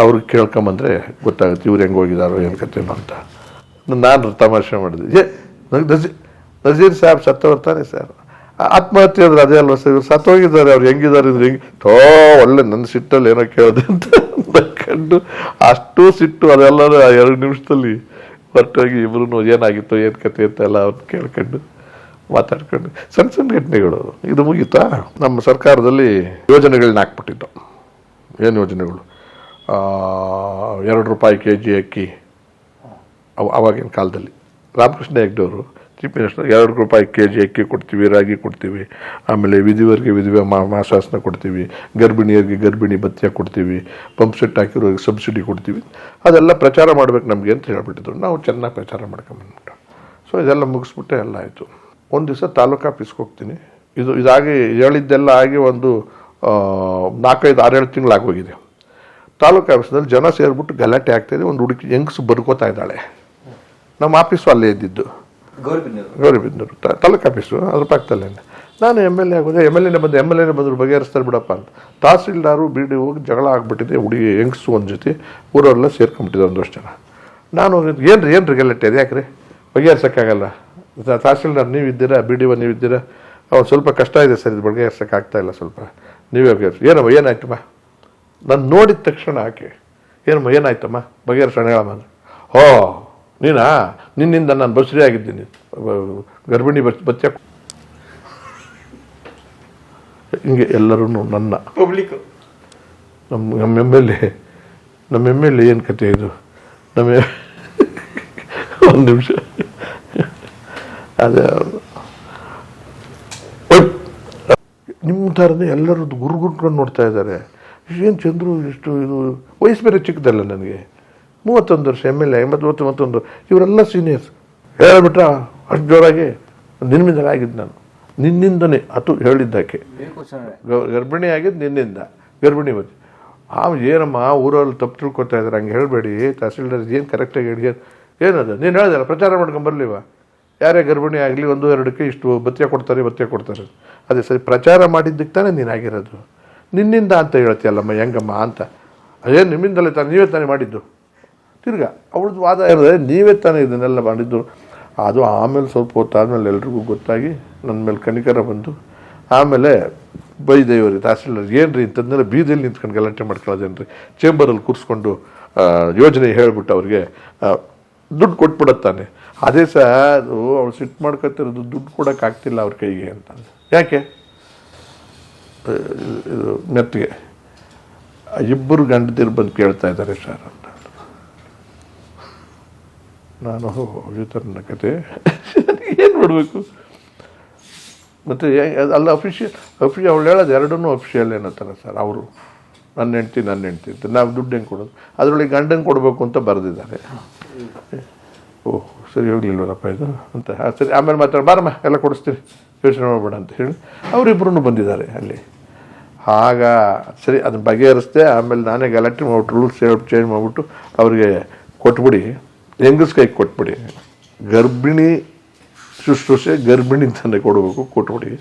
A: ಅವ್ರಿಗೆ ಕೇಳ್ಕೊಂಬಂದ್ರೆ ಗೊತ್ತಾಗುತ್ತೆ ಇವ್ರು ಹೆಂಗೆ ಹೋಗಿದಾರೋ, ಏನು ಕಥೆನೋ ಅಂತ. ನಾನು ತಮಾಷೆ ಮಾಡಿದೆ. ಏ ನಜೀರ್ ನಜೀರ್ ಸಾಬ್ ಸತ್ತವ್ರು ತಾನೆ ಸರ್? ಆತ್ಮಹತ್ಯೆ ಅಂದ್ರೆ ಅದೇ ಅಲ್ವಾ ಸರ್? ಇವ್ರು ಸತ್ತೋಗಿದ್ದಾರೆ, ಅವ್ರು ಹೆಂಗಿದ್ದಾರೆ ಅಂದ್ರೆ ಹೆಂಗೆ? ಥೋ, ಒಳ್ಳೆ ನನ್ನ ಸಿಟ್ಟಲ್ಲಿ ಏನೋ ಕೇಳಿದೆ ಅಂತ. ಕಂಡು ಅಷ್ಟು ಸಿಟ್ಟು ಅದೆಲ್ಲ ಎರಡು ನಿಮಿಷದಲ್ಲಿ ಹೊರಟೋಗಿ ಇಬ್ರು ಏನಾಗಿತ್ತು, ಏನು ಕತೆ ಅಂತ ಎಲ್ಲ ಅವ್ರು ಕೇಳ್ಕೊಂಡು ಮಾತಾಡ್ಕೊಂಡು ಸಣ್ಣ ಸಣ್ಣ ಘಟನೆಗಳು. ಇದು ಮುಗೀತಾ? ನಮ್ಮ ಸರ್ಕಾರದಲ್ಲಿ ಯೋಜನೆಗಳನ್ನ ಹಾಕ್ಬಿಟ್ಟಿದ್ದು. ಏನು ಯೋಜನೆಗಳು? ಎರಡು ರೂಪಾಯಿ ಕೆ ಜಿ ಅಕ್ಕಿ ಅವ ಅವಾಗಿನ ಕಾಲದಲ್ಲಿ. ರಾಮಕೃಷ್ಣ ಹೆಗ್ಡೆ ಅವರು ಚೀಫ್ ಮಿನಿಸ್ಟರ್ ಎರಡು ರೂಪಾಯಿ ಕೆ ಜಿ ಅಕ್ಕಿ ಕೊಡ್ತೀವಿ, ರಾಗಿ ಕೊಡ್ತೀವಿ. ಆಮೇಲೆ ವಿಧಿವರಿಗೆ ವಿಧಿವೆ ಮಾಸಾಸನ ಕೊಡ್ತೀವಿ. ಗರ್ಭಿಣಿಯರಿಗೆ ಗರ್ಭಿಣಿ ಭತ್ಯ ಕೊಡ್ತೀವಿ. ಪಂಪ್ ಸೆಟ್ ಹಾಕಿರೋರಿಗೆ ಸಬ್ಸಿಡಿ ಕೊಡ್ತೀವಿ. ಅದೆಲ್ಲ ಪ್ರಚಾರ ಮಾಡ್ಬೇಕು ನಮಗೆ ಅಂತ ಹೇಳ್ಬಿಟ್ಟಿದ್ರು. ನಾವು ಚೆನ್ನಾಗಿ ಪ್ರಚಾರ ಮಾಡ್ಕೊಂಬಂದ್ಬಿಟ್ಟು ಸೊ ಇದೆಲ್ಲ ಮುಗಿಸ್ಬಿಟ್ಟೆ, ಎಲ್ಲ ಆಯಿತು. ಒಂದು ದಿವಸ ತಾಲೂಕು ಆಫೀಸ್ಗೆ ಹೋಗ್ತೀನಿ. ಇದು, ಇದಾಗಿ ಹೇಳಿದ್ದೆಲ್ಲ ಆಗಿ ಒಂದು ನಾಲ್ಕೈದು, ಆರೇಳು ತಿಂಗಳಾಗೋಗಿದೆ. ತಾಲೂಕು ಆಫೀಸ್ನಲ್ಲಿ ಜನ ಸೇರಿಬಿಟ್ಟು ಗಲಾಟೆ ಆಗ್ತಾಯಿದೆ ಒಂದು ಹುಡುಗಿ ಹೆಂಗ್ಸು ಬರ್ಕೋತಾ ಇದ್ದಾಳೆ. ನಮ್ಮ ಆಫೀಸು ಅಲ್ಲೇ ಇದ್ದಿದ್ದು.
B: ಗೌರಿಬಿದನೂರು.
A: ಗೌರಿಬಿದ್ನೂರು. ತಾಲೂಕು ಆಫೀಸು ಅದ್ರ ಪಕ್ಕದಲ್ಲೇ ನಾನು ಎಂ ಎಲ್ ಎ ಆಗೋದೆ ಎಂ ಎಲ್ ಎನೇ ಬಂದು ಎಂ ಎಲ್ ಎನೇ ಬಂದರು ಬಗೆಹರಿಸ್ತಾರೆ ಬಿಡಪ್ಪ ಅಂತ. ತಹಸೀಲ್ದಾರು ಬಿ ಡಿ ಹೋಗಿ ಜಗಳ ಆಗಿಬಿಟ್ಟಿದೆ, ಹುಡುಗಿ ಹೆಂಗ್ಸು ಒಂದು ಜೊತೆ, ಊರವರೆಲ್ಲ ಸೇರ್ಕೊಂಬಿಟ್ಟಿದೆ ಒಂದಷ್ಟು ಜನ. ನಾನು ಏನು ರೀ ಏನು ರೀ ಗಲಾಟೆ ಅದು, ಯಾಕ್ರಿ? ಬಗೆಹರ್ಸೋಕ್ಕಾಗಲ್ಲ ತಹಸೀಲ್ದಾರ್ ನೀವು ಇದ್ದೀರಾ ಬಿ ಡಿ ಒ ನೀವಿದ್ದೀರಾ? ಅವ್ನು ಸ್ವಲ್ಪ ಕಷ್ಟ ಇದೆ ಸರ್, ಇದು ಬಗೆಹರ್ಸೋಕೆ ಆಗ್ತಾ ಇಲ್ಲ ಸ್ವಲ್ಪ. ನೀವೇ ಬಗೆಹರಿಸಿ. ಏನಮ್ಮ, ಏನಾಯ್ತಮ್ಮ? ನಾನು ನೋಡಿದ ತಕ್ಷಣ ಆಕೆ, ಏನಮ್ಮ, ಏನಾಯ್ತಮ್ಮ? ಬಗೆಹರಿಸೋಣ ಹೇಳಮ್ಮ ಅಂದ್ರು. ನೀನಾ? ನಿನ್ನಿಂದ ನಾನು ಬಸರಿ ಆಗಿದ್ದೀನಿ. ಗರ್ಭಿಣಿ ಬಸ್ ಬಚ್ಚ ಹಿಂಗೆ ಎಲ್ಲರೂ ನನ್ನ.
B: ಪಬ್ಲಿಕ್
A: ನಮ್ಮ ನಮ್ಮ ಎಂ ಎಲ್ ಎ ನಮ್ಮ ಎಂ ಎಲ್ ಎ ಏನು ಕತೆ ಇದು? ನಮ್ಮ ಒಂದು ನಿಮಿಷ. ಅದೇ ನಿಮ್ಮ ಥರದ ಎಲ್ಲರೂ ಗುರುಗುಟ್ಕೊಂಡು ನೋಡ್ತಾ ಇದ್ದಾರೆ. ಏನು ಚಂದ್ರು ಇಷ್ಟು ಇದು ವಯಸ್ಸು ಬೇರೆ ಚಿಕ್ಕದಲ್ಲ ನನಗೆ. ಮೂವತ್ತೊಂದು ವರ್ಷ ಎಂ ಎಲ್ ಎ ಎಂಬತ್ತು ಮತ್ತೊಂದು ಇವರೆಲ್ಲ ಸೀನಿಯರ್ಸ್ ಹೇಳಿಬಿಟ್ರ ಅಷ್ಟು ಜೋರಾಗಿ ನಿನ್ನಿಂದ ಆಗಿದ್ದು ನಾನು. ನಿನ್ನಿಂದನೇ ಅದು ಹೇಳಿದ್ದಕ್ಕೆ. ಗರ್ಭಿಣಿ ಆಗಿದ್ದು ನಿನ್ನಿಂದ ಗರ್ಭಿಣಿ ಬಂದು ಆ ಏನಮ್ಮ ಊರಲ್ಲಿ ತಪ್ಪು ತಿಳ್ಕೊತಾ ಇದ್ದಾರೆ ಹಂಗೆ ಹೇಳಬೇಡಿ ತಹಸೀಲ್ದಾರ್ ಏನು ಕರೆಕ್ಟಾಗಿ ಹೇಳಿ ಏನದು? ನೀನು ಹೇಳಿದಾರ ಪ್ರಚಾರ ಮಾಡ್ಕೊಂಡು ಬರಲಿವ. ಯಾರೇ ಗರ್ಭಿಣಿ ಆಗಲಿ ಒಂದು ಎರಡಕ್ಕೆ ಇಷ್ಟು ಬತ್ತೆ ಕೊಡ್ತಾರೆ ಬತ್ತೆ ಕೊಡ್ತಾರೆ. ಅದೇ ಸರಿ ಪ್ರಚಾರ ಮಾಡಿದ್ದಕ್ಕೆ ತಾನೇ ನೀನು ಆಗಿರೋದು. ನಿನ್ನಿಂದ ಅಂತ ಹೇಳ್ತೀಯಲ್ಲಮ್ಮ ಹೆಂಗಮ್ಮ ಅಂತ. ಅದೇನು ನಿಮ್ಮಿಂದಲೇ ತಾನೇ ನೀವೇ ತಾನೇ ಮಾಡಿದ್ದು. ತಿರ್ಗಾ ಅವ್ರದ್ದು ವಾದ ಇರೋದೆ ನೀವೇ ತಾನೇ ಇದನ್ನೆಲ್ಲ ಮಾಡಿದ್ದು. ಅದು ಆಮೇಲೆ ಸ್ವಲ್ಪ ಹೊತ್ತಾದ್ಮೇಲೆ ಎಲ್ರಿಗೂ ಗೊತ್ತಾಗಿ ನನ್ನ ಮೇಲೆ ಕನಿಕರ ಬಂದು ಆಮೇಲೆ ಬೈದೇವ್ರಿ ತಹಸೀಲ್ದಾರ್ ರೀ ಇಂಥದ್ದನ್ನೆಲ್ಲ ಬೀದಿಯಲ್ಲಿ ನಿಂತ್ಕೊಂಡು ಗಲಾಟೆ ಮಾಡ್ಕೊಳ್ಳೋದೇನ್ರಿ? ಚೇಂಬರಲ್ಲಿ ಕೂರಿಸ್ಕೊಂಡು ಯೋಜನೆ ಹೇಳ್ಬಿಟ್ಟು ಅವ್ರಿಗೆ ದುಡ್ಡು ಕೊಟ್ಬಿಡತ್ತಾನೆ ಅದೇ ಸಹ ಅದು ಅವ್ಳು ಸಿಟ್ಟು ಮಾಡ್ಕೊತಿರೋದು ದುಡ್ಡು ಕೊಡೋಕ್ಕಾಗ್ತಿಲ್ಲ ಅವ್ರ ಕೈಗೆ ಅಂತ. ಯಾಕೆ? ಇದು ಮೆತ್ತಿಗೆ ಇಬ್ಬರು ಗಂಡದಿರು ಬಂದು ಕೇಳ್ತಾ ಇದ್ದಾರೆ ಸರ್. ನಾನು ನನ್ನ ಕತೆ ಏನು ಮಾಡಬೇಕು? ಮತ್ತು ಅಲ್ಲಿ ಅಫಿಷಿಯಲ್ ಅಫಿಷಿಯಲ್ ಅವಳು ಹೇಳೋದು ಎರಡನ್ನೂ ಅಫಿಷಿಯಲ್ ಏನಂತಾರೆ ಸರ್, ಅವರು. ನನ್ನ ಹೆಂಡ್ತಿ ನನ್ನ ಹೆಂಡ್ತಿ ಅಂತ. ನಾವು ದುಡ್ಡು ಹೆಂಗೆ ಕೊಡೋದು. ಅದರೊಳಗೆ ಗಂಡಂಗೆ ಕೊಡಬೇಕು ಅಂತ ಬರೆದಿದ್ದಾರೆ. ಓಹ್ ಸರಿ ಹೋಗ್ಲಿಲ್ವಲ್ಲಪ್ಪ ಇದು? ಅಂತ, ಹಾಂ, ಸರಿ, ಆಮೇಲೆ ಮಾತ್ರ, ಬಾರಮ್ಮ, ಎಲ್ಲ ಕೊಡಿಸ್ತೀರಿ ಯೋಚನೆ ಮಾಡಬೇಡ ಅಂತ ಹೇಳಿ. ಅವರಿಬ್ಬರೂ ಬಂದಿದ್ದಾರೆ ಅಲ್ಲಿ. ಆಗ, ಸರಿ ಅದನ್ನ ಬಗೆಹರಿಸ್ದೆ, ಆಮೇಲೆ ನಾನೇ ಗಲಾಟೆ ಮಾಡ್ಬಿಟ್ಟು ರೂಲ್ಸ್ ಚೇಂಜ್ ಮಾಡಿಬಿಟ್ಟು, ಅವರಿಗೆ ಕೊಟ್ಬಿಡಿ. ಹೆಂಗಸ್ ಕೈ ಕೊಟ್ಬಿಡಿ. ಗರ್ಭಿಣಿ ಶುಶ್ರೂಷೆ ಗರ್ಭಿಣಿ ತಾನೇ ಕೊಡಬೇಕು, ಕೊಟ್ಬಿಡಿ.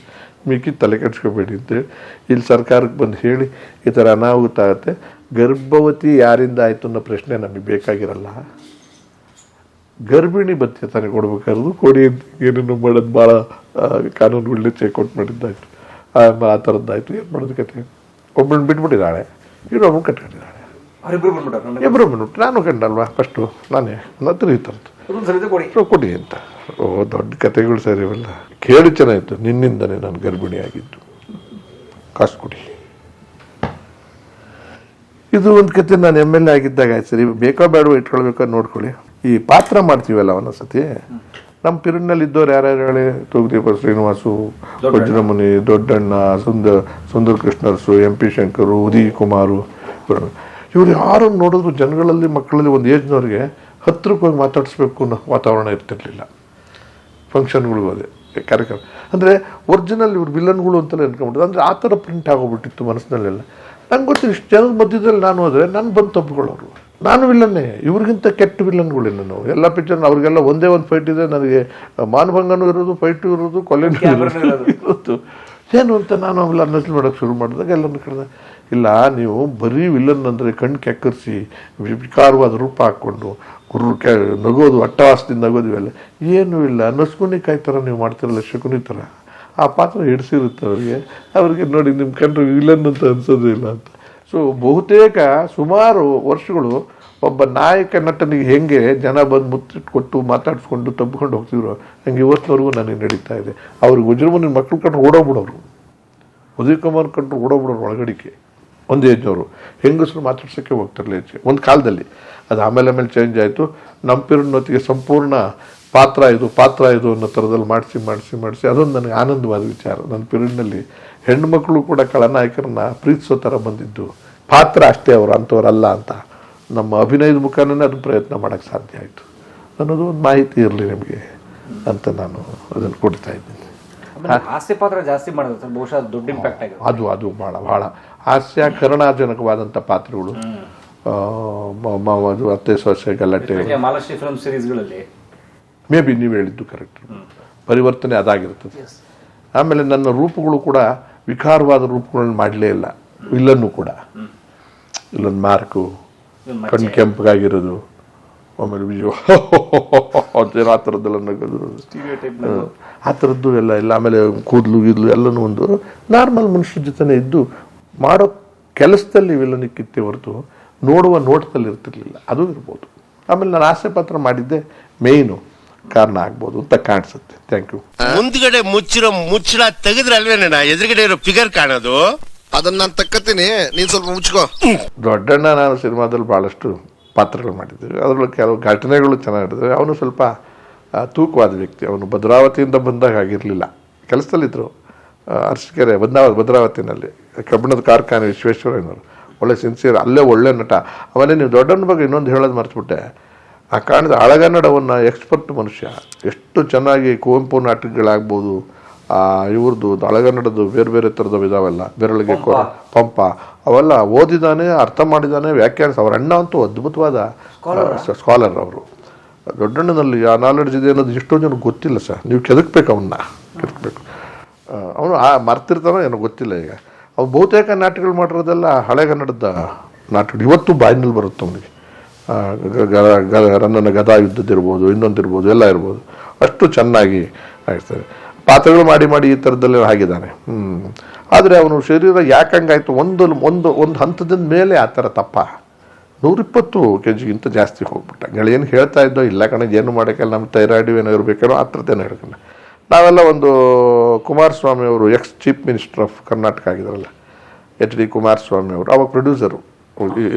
A: ಮಿಕ್ಕಿ ತಲೆ ಕೆಡ್ಸ್ಕೊಬೇಡಿ ಅಂತೇಳಿ ಇಲ್ಲಿ ಸರ್ಕಾರಕ್ಕೆ ಬಂದು ಹೇಳಿ, ಈ ಥರ ಅನಾಹುತ ಆಗುತ್ತೆ ಗರ್ಭವತಿ ಯಾರಿಂದ ಆಯಿತು ಅನ್ನೋ ಪ್ರಶ್ನೆ ನಮಗೆ ಬೇಕಾಗಿರಲ್ಲ. ಗರ್ಭಿಣಿ ಭತ್ಯೆ ತಾನೇ ಕೊಡ್ಬೇಕಾದ್ರು ಕೊಡಿ ಅಂತ ಏನೇನು ಮಾಡೋದು ಭಾಳ ಕಾನೂನುಗಳನ್ನ ಚೆಕ್ಔಟ್ ಮಾಡಿದ್ದಾಯಿತು. ಆ ಥರದ್ದಾಯಿತು. ಏನು ಮಾಡೋದು ಕತೆ ಒಬ್ಬಳನ್ನ ಬಿಟ್ಬಿಟ್ಟಿದ್ದಾಳೆ ಇನ್ನೊಬ್ಬನ ಕಟ್ಕೊಂಡಿದ್ದಾಳೆ. ಇಬ್ಬರು ಬಂದ್ಬಿಟ್ಟು ನಾನು ಕಂಡಲ್ವಾ? ಫಸ್ಟು ನಾನೇ. ನನ್ನ ಥರದ್ದು
B: ಕೊಡಿ
A: ಕೊಡಿ ಅಂತ. ಓ ದೊಡ್ಡ ಕತೆಗಳು ಸರಿ ಇವೆಲ್ಲ ಕೇಳಿ ಚೆನ್ನಾಗಿತ್ತು. ನಿನ್ನಿಂದನೇ ನಾನು ಗರ್ಭಿಣಿ ಆಗಿದ್ದು ಕಾಸು ಕೊಡಿ. ಇದು ಒಂದು ಕತೆ ನಾನು ಎಂ ಎಲ್ ಎ ಆಗಿದ್ದಾಗ ಆಯ್ತು ಸರಿ. ಬೇಕೋ ಬೇಡವೋ ಇಟ್ಕೊಳ್ಬೇಕೋ ನೋಡ್ಕೊಳ್ಳಿ. ಈ ಪಾತ್ರ ಮಾಡ್ತೀವಲ್ಲ ಒಂದೊಂದ್ಸತಿ ನಮ್ಮ ಪಿರಿಡ್ನಲ್ಲಿ ಇದ್ದವ್ರು ಯಾರ್ಯಾರು ಹೇಳಿ? ತೂಗುದೀಪ ಶ್ರೀನಿವಾಸು ವಜ್ರಮುನಿ ದೊಡ್ಡಣ್ಣ ಸುಂದರ್ ಸುಂದರ್ ಕೃಷ್ಣರ್ಸು ಎಂ ಪಿ ಶಂಕರು ಉದಯ್ ಕುಮಾರು ಇವ್ರು ಯಾರನ್ನು ಯಾರು ನೋಡಿದ್ರು ಜನಗಳಲ್ಲಿ ಮಕ್ಕಳಲ್ಲಿ ಒಂದು ಏಜ್ನವ್ರಿಗೆ ಹತ್ರಕ್ಕೆ ಹೋಗಿ ಮಾತಾಡಿಸ್ಬೇಕು ಅನ್ನೋ ವಾತಾವರಣ ಇರ್ತಿರಲಿಲ್ಲ. ಫಂಕ್ಷನ್ಗಳಿಗೂ ಅದೇ ಕಾರ್ಯಕ್ರಮ. ಅಂದರೆ ಒರಿಜಿನಲ್ ಇವ್ರು ವಿಲನ್ಗಳು ಅಂತೆಲ್ಲ ಅನ್ಕೊಂಬಿಟ್ಟು ಅಂದರೆ ಆ ಥರ ಪ್ರಿಂಟ್ ಆಗೋಗ್ಬಿಟ್ಟಿತ್ತು ಮನಸ್ಸಿನಲ್ಲೆಲ್ಲ. ನಂಗೆ ಗೊತ್ತಿಲ್ಲ ಇಷ್ಟು ಜನದ ಮಧ್ಯದಲ್ಲಿ ನಾನು ಹೋದರೆ ನಾನು ಬಂದು ತಪ್ಪುಗಳವರು ನಾನು ವಿಲ್ಲನ್ನೇ ಇವ್ರಿಗಿಂತ ಕೆಟ್ಟ ವಿಲನ್ಗಳಿಲ್ಲ ನಾವು. ಎಲ್ಲ ಪಿಕ್ಚರ್ ಅವ್ರಿಗೆಲ್ಲ ಒಂದೇ ಒಂದು ಫೈಟ್ ಇದೆ ನನಗೆ ಮಾನಭಂಗನೂ ಇರೋದು ಫೈಟು ಇರೋದು ಕೊಲೆನೂ
B: Cameraನೂ
A: ಇರೋದು ಏನು ಅಂತ ನಾನು ಅವೆಲ್ಲ ನಕಲಿ ಮಾಡೋಕ್ಕೆ ಶುರು ಮಾಡಿದಾಗ ಎಲ್ಲರೂ ಕರೆದ ಇಲ್ಲ, ನೀವು ಬರೀ ವಿಲನ್ ಅಂದರೆ ಕಣ್ಣು ಕೆಕ್ಕರಿಸಿ, ವಿಕಾರವಾದ ರೂಪ ಹಾಕ್ಕೊಂಡು ಗುರು ಕೆ, ನಗೋದು, ಅಟ್ಟಹಾಸದಿಂದ ನಗೋದು ಇವೆಲ್ಲ. ಏನೂ ಇಲ್ಲ ನಸ್ಕುನಿಕಾಯಿ ಥರ ನೀವು ಮಾಡ್ತಿರಲ್ಲ, ಶಕುನಿ ಥರ ಆ ಪಾತ್ರ ಹಿಡಿಸಿರುತ್ತೆ ಅವರಿಗೆ. ಅವರಿಗೆ ನೋಡಿ ನಿಮ್ಮ ಕಣ್ಣು ವಿಲನ್ ಅಂತ ಅನ್ಸೋದೇ ಇಲ್ಲ ಅಂತ. ಸೊ ಬಹುತೇಕ ಸುಮಾರು ವರ್ಷಗಳು ಒಬ್ಬ ನಾಯಕ ನಟನಿಗೆ ಹೆಂಗೆ ಜನ ಬಂದು ಮುತ್ತಿಟ್ಟು ಕೊಟ್ಟು ಮಾತಾಡಿಸ್ಕೊಂಡು, ತಬ್ಕೊಂಡು ಹೋಗ್ತಿದ್ರು ಹಂಗೆ ಇವತ್ತಿನವರೆಗೂ ನನಗೆ ನಡೀತಾ ಇದೆ. ಅವ್ರಿಗೆ ವಜ್ರಮುನಿ ಮಕ್ಕಳು ಕಂಡು ಓಡೋಗ್ಬಿಡೋರು. ಉದಯ್ ಕುಮಾರ್ ಕಂಡು ಓಡೋಗ್ಬಿಡೋರು ಒಳಗಡಿಕೆ. ಒಂದು ಏಜ್ನವರು ಹೆಂಗಸರು ಮಾತಾಡ್ಸೋಕ್ಕೆ ಹೋಗ್ತಿರಲಿಲ್ಲ ಹೆಚ್ಚು. ಒಂದು ಕಾಲದಲ್ಲಿ. ಅದು ಆಮೇಲೆ ಆಮೇಲೆ ಚೇಂಜ್ ಆಯಿತು. ನಮ್ಮ ಪಿರಿಯಡ್ನೊತ್ತಿಗೆ ಸಂಪೂರ್ಣ ಪಾತ್ರ ಇದು ಪಾತ್ರ ಇದು ಅನ್ನೋ ಥರದಲ್ಲಿ ಮಾಡಿಸಿ ಮಾಡಿಸಿ ಮಾಡಿಸಿ, ಅದೊಂದು ನನಗೆ ಆನಂದವಾದ ವಿಚಾರ. ನನ್ನ ಪಿರಿಯಡ್ನಲ್ಲಿ ಹೆಣ್ಣುಮಕ್ಕಳು ಕೂಡ ಖಳನಾಯಕರನ್ನ ಪ್ರೀತಿಸೋ ಥರ ಬಂದಿದ್ದು. ಪಾತ್ರ ಅಷ್ಟೇ ಅವರು, ಅಂಥವ್ರಲ್ಲ ಅಂತ. ನಮ್ಮ ಅಭಿನಯದ ಮುಖಾನೇ ಅದು ಪ್ರಯತ್ನ ಮಾಡೋಕ್ಕೆ ಸಾಧ್ಯ ಆಯಿತು. ಅನ್ನೋದು ಒಂದು ಮಾಹಿತಿ ಇರಲಿ ನಿಮಗೆ ಅಂತ ನಾನು ಅದನ್ನು ಕೊಡ್ತಾ ಇದ್ದೀನಿ.
B: ಹಾಸ್ಯ ಪಾತ್ರ ಜಾಸ್ತಿ ಮಾಡಿದ್ರು ಸರ್. ಬಹುಶಃ ದೊಡ್ಡ ಇಂಪ್ಯಾಕ್ಟ್ ಆಗಿದೆ
A: ಅದು ಅದು ಭಾಳ ಭಾಳ ಹಾಸ್ಯ ಕರುಣಾಜನಕವಾದಂಥ ಪಾತ್ರಗಳು ಅದು ಅತ್ತೆ ಸೊಸೆ ಗಲಾಟೆ.
B: ಫಿಲ್ಮ್ ಸೀರೀಸ್ಗಳಲ್ಲಿ
A: ಮೇ ಬಿ ನೀವು ಹೇಳಿದ್ದು ಕರೆಕ್ಟ್ ಪರಿವರ್ತನೆ ಅದಾಗಿರ್ತದೆ ಆಮೇಲೆ ನನ್ನ ರೂಪಗಳು ಕೂಡ ವಿಕಾರವಾದ ರೂಪಗಳನ್ನ ಮಾಡಲೇ ಇಲ್ಲ. ಇಲ್ಲನ್ನು ಕೂಡ. ಇಲ್ಲೊಂದು ಮಾರ್ಕು ಕಣ್ಣು. ಕೆಂಪಗಾಗಿರೋದು ಆಮೇಲೆ ವಿಜಯ ಆ ಥರದ್ದೆಲ್ಲ ನಗೋದು. ಆ ಥರದ್ದು ಎಲ್ಲ ಇಲ್ಲ. ಆಮೇಲೆ ಕೂದಲು ಗೀದ್ಲು ಎಲ್ಲನೂ ಒಂದು ನಾರ್ಮಲ್ ಮನುಷ್ಯ ಜೊತೆನೇ ಇದ್ದು ಮಾಡೋ ಕೆಲಸದಲ್ಲಿ ವಿಲನಿಕ್ಕಿತ್ತೆ ಹೊರತು ನೋಡುವ ನೋಟದಲ್ಲಿ ಇರ್ತಿರ್ಲಿಲ್ಲ. ಅದು ಇರ್ಬೋದು. ಆಮೇಲೆ ನಾನು ಆಸೆ ಪತ್ರ ಮಾಡಿದ್ದೆ ಮೇಯ್ನು ಕಾರಣ ಆಗ್ಬೋದು ಅಂತ ಕಾಣಿಸುತ್ತೆ. ಥ್ಯಾಂಕ್ ಯು
D: ಮುಂದ್ಗಡೆ ಮುಚ್ಚಿರೋ ಮುಚ್ಚಳ ತೆಗೆದ್ರೆ ಅಲ್ವೇನ ಎದುರುಗಡೆ ಇರೋ ಫಿಗರ್ ಕಾಣೋದು.
E: ಅದನ್ನ ನಾನು ತಕ್ಕತ್ತೀನಿ. ನೀನ್ ಸ್ವಲ್ಪ ಮುಚ್ಕೋ.
A: ದೊಡ್ಡಣ್ಣ ನಾನು ಸಿನಿಮಾದಲ್ಲಿ ಭಾಳಷ್ಟು ಪಾತ್ರಗಳು ಮಾಡಿದ್ದೇವೆ ಅದರೊಳಗೆ ಕೆಲವು ಘಟನೆಗಳು ಚೆನ್ನಾಗಿರ್ತವೆ. ಅವನು ಸ್ವಲ್ಪ ತೂಕವಾದ ವ್ಯಕ್ತಿ. ಅವನು ಭದ್ರಾವತಿಯಿಂದ ಬಂದಾಗ ಆಗಿರಲಿಲ್ಲ. ಕೆಲಸದಲ್ಲಿದ್ದರು. ಅರ್ಶಕೆರೆ ಬಂದಾವ, ಭದ್ರಾವತಿನಲ್ಲಿ. ಕಬ್ಬಿಣದ ಕಾರ್ಖಾನೆ, ವಿಶ್ವೇಶ್ವರಯ್ಯನವರು. ಒಳ್ಳೆ ಸಿನ್ಸಿಯರ್ ಅಲ್ಲೇ ಒಳ್ಳೆ ನಟ. ಅವನೇ ನೀವು ದೊಡ್ಡವನ ಬಗ್ಗೆ ಇನ್ನೊಂದು ಹೇಳೋದು ಮರ್ತ್ಬಿಟ್ಟೆ. ಆ ಕಾಣದ ಹಳಗನ್ನಡವನ್ನು ಎಕ್ಸ್ಪರ್ಟ್ ಮನುಷ್ಯ. ಎಷ್ಟು ಚೆನ್ನಾಗಿ ಕುವೆಂಪು ನಾಟಕಗಳಾಗ್ಬೋದು. ಇವ್ರದ್ದು ದಳಗನ್ನಡದ್ದು ಬೇರೆ ಬೇರೆ ಥರದ ಇದಾವೆಲ್ಲ ಬೆರಳಿಗೆ ಕೊ ಪಂಪ. ಅವೆಲ್ಲ ಓದಿದಾನೆ ಅರ್ಥ ಮಾಡಿದಾನೆ ವ್ಯಾಖ್ಯಾನಿಸ ಅವ್ರ ಅಣ್ಣ ಅಂತೂ ಅದ್ಭುತವಾದ ಸ್ಕಾಲರ್ ಅವರು. ದೊಡ್ಡಣ್ಣನಲ್ಲಿ ಆ ನಾಲೆಡ್ಜ್ ಇದೆ ಅನ್ನೋದು ಎಷ್ಟೋ ಜನಕ್ಕೆ ಗೊತ್ತಿಲ್ಲ ಸರ್. ನೀವು ಕೆದಕ್ಬೇಕು ಅವನ್ನ ಕೆದಕ್ಬೇಕು. ಅವನು ಆ ಮರ್ತಿರ್ತಾನೋ ಏನೋ ಗೊತ್ತಿಲ್ಲ ಈಗ. ಅವ್ನು ಬಹುತೇಕ ನಾಟಕಗಳು ಮಾಡಿರೋದೆಲ್ಲ ಹಳೆಗನ್ನಡದ ನಾಟಕ ಇವತ್ತು ಬಾಯಿನಲ್ಲಿ ಬರುತ್ತೆ ಅವನಿಗೆ. ರನ್ನನ ಗದಾ ಯುದ್ಧದ್ದಿರ್ಬೋದು ಇನ್ನೊಂದಿರ್ಬೋದು ಎಲ್ಲ ಇರ್ಬೋದು. ಅಷ್ಟು ಚೆನ್ನಾಗಿ ಆಗ್ತದೆ. ಪಾತ್ರಗಳು ಮಾಡಿ ಮಾಡಿ ಈ ಥರದ್ದೆಲ್ಲ ಆಗಿದ್ದಾನೆ ಹ್ಞೂ ಆದರೆ ಅವನು ಶರೀರ ಯಾಕೆ ಹಂಗಾಯ್ತು? ಒಂದು ಒಂದು ಒಂದು ಹಂತದಿಂದ ಮೇಲೆ ಆ ಥರ ತಪ್ಪ. ನೂರಿಪ್ಪತ್ತು ಕೆ ಜಿಗಿಂತ ಜಾಸ್ತಿ ಹೋಗ್ಬಿಟ್ಟ. ಗೆಳೆಯನು ಹೇಳ್ತಾ ಇದ್ದೋ, ಇಲ್ಲ ಕಣ ಏನು ಮಾಡೋಕ್ಕೆಲ್ಲ ನಮ್ಮ ಥೈರಾಯ್ಡ್ ಏನೋ ಇರಬೇಕೇನೋ ಆ ಥರದ್ದೇನೋ ಹೇಳ್ಕೊಂಡೆ. ನಾವೆಲ್ಲ ಒಂದು ಕುಮಾರಸ್ವಾಮಿ ಅವರು ex chief minister of Karnataka ಆಗಿದ್ರಲ್ಲ, H D Kumaraswamy ಅವರು, ಅವಾಗ ಪ್ರೊಡ್ಯೂಸರು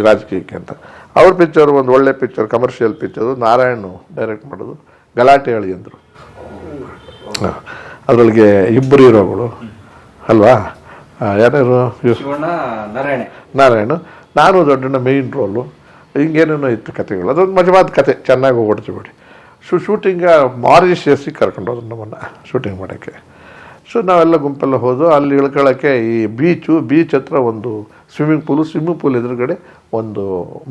A: ರಾಜಕೀಯಕ್ಕೆ ಅಂತ. ಅವ್ರ ಪಿಕ್ಚರ್ ಒಂದು ಒಳ್ಳೆ picture commercial picture Narayan direct ಮಾಡೋದು, ಗಲಾಟೆ ಹೇಳಿ ಅಂದರು. ಅದರೊಳಗೆ ಇಬ್ಬರು ಹೀರೋಗಳು. ಅಲ್ವಾ? ಯಾರ್ಯಾರು?
B: ನಾರಾಯಣ.
A: ನಾರಾಯಣ. ನಾನು ದೊಡ್ಡಣ್ಣ ಮೇಯ್ನ್ ರೋಲು ಹಿಂಗೇನೇನೋ ಇತ್ತು ಕತೆಗಳು ಅದೊಂದು ಮಜವಾದ ಕತೆ ಚೆನ್ನಾಗಿ ಓಡಿಸ್ಬಿಡಿ ಬಿಡಿ. ಸೊ ಶೂಟಿಂಗ ಮಾರಿಷಿಯಸ್ಸಿಗೆ ಕರ್ಕೊಂಡು ಹೋದ್ರು ನಮ್ಮನ್ನು ಶೂಟಿಂಗ್ ಮಾಡೋಕ್ಕೆ. ಸೊ ನಾವೆಲ್ಲ ಗುಂಪೆಲ್ಲ ಹೋದು ಅಲ್ಲಿ ಇಳ್ಕೊಳ್ಳೋಕ್ಕೆ ಈ ಬೀಚು ಬೀಚ್ ಹತ್ರ ಒಂದು ಸ್ವಿಮ್ಮಿಂಗ್ ಪೂಲು ಸ್ವಿಮ್ಮಿಂಗ್ ಪೂಲ್ ಎದುರುಗಡೆ ಒಂದು